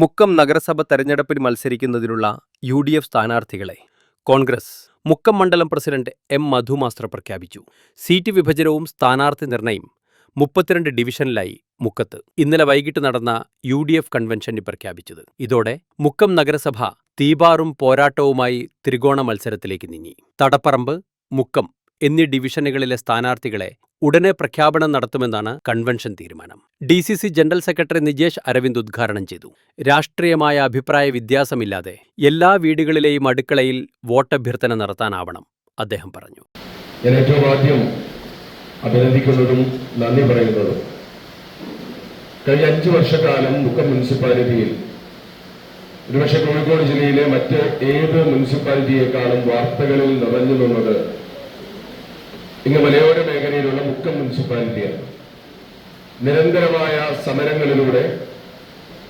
മുക്കം നഗരസഭ തെരഞ്ഞെടുപ്പിൽ മത്സരിക്കുന്നതിനുള്ള U D F സ്ഥാനാർത്ഥികളെ കോൺഗ്രസ് മുക്കം മണ്ഡലം പ്രസിഡന്റ് എം മധു മാസ്റ്റർ പ്രഖ്യാപിച്ചു. സീറ്റ് വിഭജനവും സ്ഥാനാർത്ഥി നിർണയം മുപ്പത്തിരണ്ട് ഡിവിഷനിലായി മുക്കത്ത്. ഇന്നലെ വൈകിട്ട് നടന്ന യു ഡി എഫ് കൺവെൻഷനിൽ പ്രഖ്യാപിച്ചത്. ഇതോടെ മുക്കം നഗരസഭ തീപാറും പോരാട്ടവുമായി ത്രികോണ മത്സരത്തിലേക്ക് നീങ്ങി. തടപ്പറമ്പ് മുക്കം എന്നീ ഡിവിഷനുകളിലെ സ്ഥാനാർത്ഥികളെ ഉടനെ പ്രഖ്യാപനം നടത്തുമെന്നാണ് കൺവെൻഷൻ തീരുമാനം. D C C general secretary Nijesh Aravind ഉദ്ഘാടനം ചെയ്തു. രാഷ്ട്രീയമായ അഭിപ്രായ വ്യത്യാസമില്ലാതെ എല്ലാ വീടുകളിലെയും അടുക്കളയിൽ വോട്ടഭ്യർത്ഥന നടത്താനാവണം അദ്ദേഹം പറഞ്ഞു. ഏറ്റവും ആദ്യം അഭിനന്ദിക്കുന്നതും നന്ദി പറയുന്നതും കഴിഞ്ഞ അഞ്ചു വർഷക്കാലം മുക്കം മുനിസിപ്പാലിറ്റിയിൽ ഒരുപക്ഷെ കോഴിക്കോട് ജില്ലയിലെ മറ്റ് ഏത് മുനിസിപ്പാലിറ്റിയെക്കാളും വാർത്തകളിൽ നിറഞ്ഞു നിന്നത് ഇന്ന് മലയോര മേഖലയിലുള്ള മുക്കം മുനിസിപ്പാലിറ്റിയാണ്. നിരന്തരമായ സമരങ്ങളിലൂടെ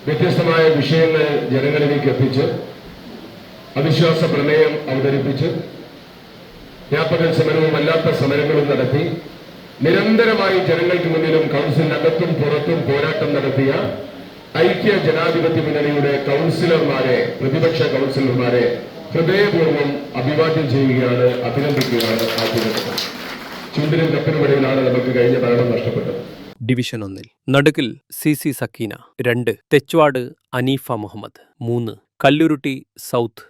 വ്യത്യസ്തമായ വിഷയങ്ങൾ ജനങ്ങളിലേക്ക് എത്തിച്ച് അവിശ്വാസ പ്രമേയം അവതരിപ്പിച്ച് വ്യാപക സമരവും അല്ലാത്ത സമരങ്ങളും നടത്തി നിരന്തരമായി ജനങ്ങൾക്ക് മുന്നിലും കൗൺസിലിനകത്തും പുറത്തും പോരാട്ടം നടത്തിയ ഐക്യ ജനാധിപത്യ മുന്നണിയുടെ കൗൺസിലർമാരെ പ്രതിപക്ഷ കൗൺസിലർമാരെ ഹൃദയപൂർവം അഭിവാദ്യം ചെയ്യുകയാണ് അഭിനന്ദിക്കുകയാണ് ആദ്യഘട്ടത്തിൽ ചുണ്ടിനും കപ്പിനുമിടയിലാണ് നമുക്ക് കഴിഞ്ഞ ഭരണം നഷ്ടപ്പെട്ടത്. ഡിവിഷൻ ഒന്നിൽ നടുക്കിൽ സി സി സക്കീന രണ്ട് തെച്ചുവാട് അനീഫ മുഹമ്മദ് മൂന്ന് Kallurutti south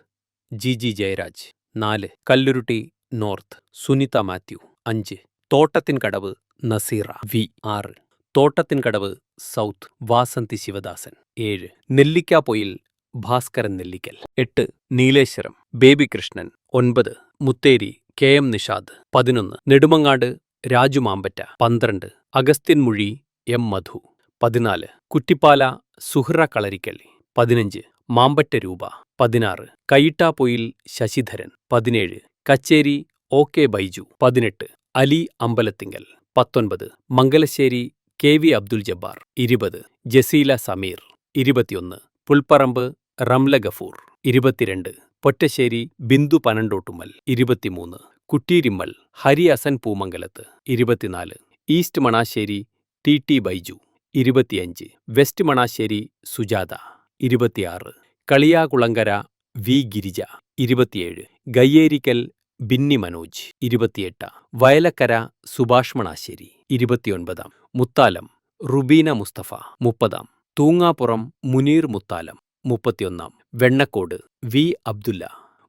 G G Jayaraj നാല് കല്ലുരുട്ടി നോർത്ത് സുനിത മാത്യു അഞ്ച് തോട്ടത്തിൻകടവ് നസീറ വി ആറ് തോട്ടത്തിൻകടവ് സൗത്ത് വാസന്തി ശിവദാസൻ ഏഴ് നെല്ലിക്കാപ്പൊയിൽ ഭാസ്കരൻ നെല്ലിക്കൽ എട്ട് നീലേശ്വരം ബേബി കൃഷ്ണൻ ഒൻപത് മുത്തേരി കെ എം നിഷാദ് പതിനൊന്ന് നെടുമങ്ങാട് രാജു മാമ്പറ്റ പന്ത്രണ്ട് അഗസ്ത്യൻ മുഴി എം മധു പതിനാല് കുറ്റിപ്പാല സുഹ്റ കളരിക്കള്ളി പതിനഞ്ച് മാമ്പറ്റ രൂപ പതിനാറ് കൈട്ടാപ്പൊയിൽ ശശിധരൻ പതിനേഴ് കച്ചേരി ഒ കെ ബൈജു പതിനെട്ട് അലി അമ്പലത്തിങ്കൽ പത്തൊൻപത് മംഗലശ്ശേരി കെ വി അബ്ദുൽ ജബ്ബാർ ഇരുപത് ജസീല സമീർ ഇരുപത്തിയൊന്ന് പുൽപ്പറമ്പ് റംല ഗഫൂർ ഇരുപത്തിരണ്ട് പൊറ്റശ്ശേരി ബിന്ദു പനണ്ടോട്ടുമ്മൽ ഇരുപത്തിമൂന്ന്. കുട്ടീരിമ്മൽ ഹരി അസൻ പൂമംഗലത്ത് ഇരുപത്തിനാല്. East Manassery T T Baiju ഇരുപത്തിയഞ്ച്. വെസ്റ്റ് മണാശ്ശേരി സുജാത ഇരുപത്തിയാറ്. കളിയാകുളങ്കര വി ഗിരിജ ഇരുപത്തിയേഴ്. ഗയ്യേരിക്കൽ ബിന്നി മനോജ് ഇരുപത്തിയെട്ട്. വയലക്കര സുഭാഷ് മണാശ്ശേരി ഇരുപത്തിയൊൻപതാം. മുത്താലം റുബീന മുസ്തഫ മുപ്പതാം. തൂങ്ങാപ്പുറം മുനീർ മുത്താലം മുപ്പത്തിയൊന്നാം. വെണ്ണക്കോട് വി. അബ്ദുല്ല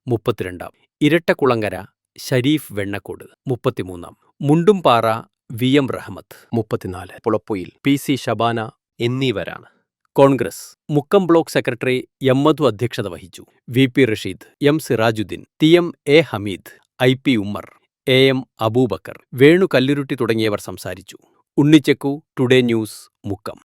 മുപ്പത്തിരണ്ടാം. ഇരട്ടക്കുളങ്കര ഷരീഫ് വെണ്ണക്കോട് മുപ്പത്തിമൂന്നാം. മുണ്ടുംപാറ വി. എം. റഹ്മത്ത് മുപ്പത്തിനാല്. പുളപ്പൊയിൽ പി. സി. ഷബാന എന്നിവരാണ്. Congress Mukkam block secretary M. Madhu അധ്യക്ഷത വഹിച്ചു. V. P. Rasheed M. Sirajuddin T. M. A. Hameed I. P. Ummer A. M. Abubakar Venu Kalluruti തുടങ്ങിയവർ സംസാരിച്ചു. ഉണ്ണിച്ചക്കു ടുഡേ ന്യൂസ് മുക്കം.